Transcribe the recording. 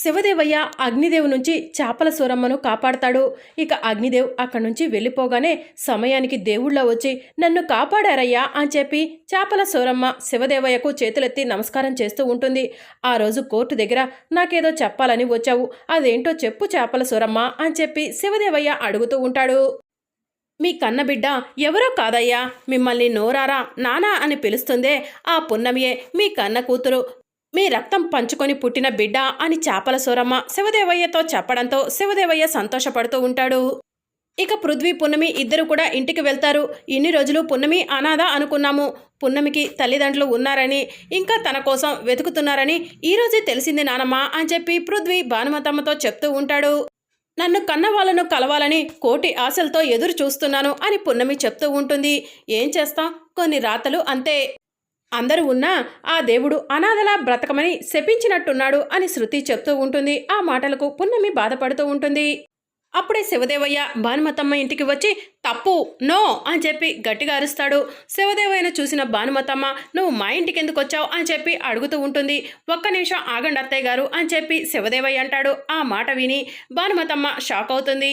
శివదేవయ్య అగ్నిదేవ్ నుంచి చేపల సూరమ్మను కాపాడతాడు. ఇక అగ్నిదేవ్ అక్కడి నుంచి వెళ్ళిపోగానే సమయానికి దేవుళ్ళ వచ్చి నన్ను కాపాడారయ్యా అని చెప్పి చేపల సూరమ్మ శివదేవయ్యకు చేతులెత్తి నమస్కారం చేస్తూ ఉంటుంది. ఆ రోజు కోర్టు దగ్గర నాకేదో చెప్పాలని వచ్చావు అదేంటో చెప్పు చేపల సూరమ్మ అని చెప్పి శివదేవయ్య అడుగుతూ ఉంటాడు. మీ కన్నబిడ్డ ఎవరో కాదయ్యా మిమ్మల్ని నోరారా నానా అని పిలుస్తుందే ఆ పున్నమియే మీ కన్న కూతురు మీ రక్తం పంచుకొని పుట్టిన బిడ్డ అని చేపల సూరమ్మ శివదేవయ్యతో చెప్పడంతో శివదేవయ్య సంతోషపడుతూ ఉంటాడు. ఇక పృథ్వీ పున్నమి ఇద్దరు కూడా ఇంటికి వెళ్తారు. ఇన్ని రోజులు పున్నమి అనాథ అనుకున్నాము. పున్నమికి తల్లిదండ్రులు ఉన్నారని ఇంకా తన కోసం వెతుకుతున్నారని ఈరోజే తెలిసింది నానమ్మ అని చెప్పి పృథ్వీ భానుమతమ్మతో చెప్తూ ఉంటాడు. నన్ను కన్న వాళ్ళను కలవాలని కోటి ఆశలతో ఎదురు చూస్తున్నాను అని పున్నమి చెప్తూ ఉంటుంది. ఏం చేస్తాం? కొన్ని రాతలు అంతే. అందరూ ఉన్నా ఆ దేవుడు అనాథలా బ్రతకమని శపించినట్టున్నాడు అని శృతి చెప్తూ ఉంటుంది. ఆ మాటలకు పున్నమి బాధపడుతూ ఉంటుంది. అప్పుడే శివదేవయ్య భానుమతమ్మ ఇంటికి వచ్చి తప్పు నో అని చెప్పి గట్టిగా అరుస్తాడు. శివదేవయ్యను చూసిన భానుమతమ్మ నువ్వు మా ఇంటికి ఎందుకు వచ్చావు? అని చెప్పి అడుగుతూ ఉంటుంది. ఒక్క నిమిషం ఆగండి అత్తయ్య గారు అని చెప్పి శివదేవయ్య అంటాడు. ఆ మాట విని భానుమతమ్మ షాక్ అవుతుంది.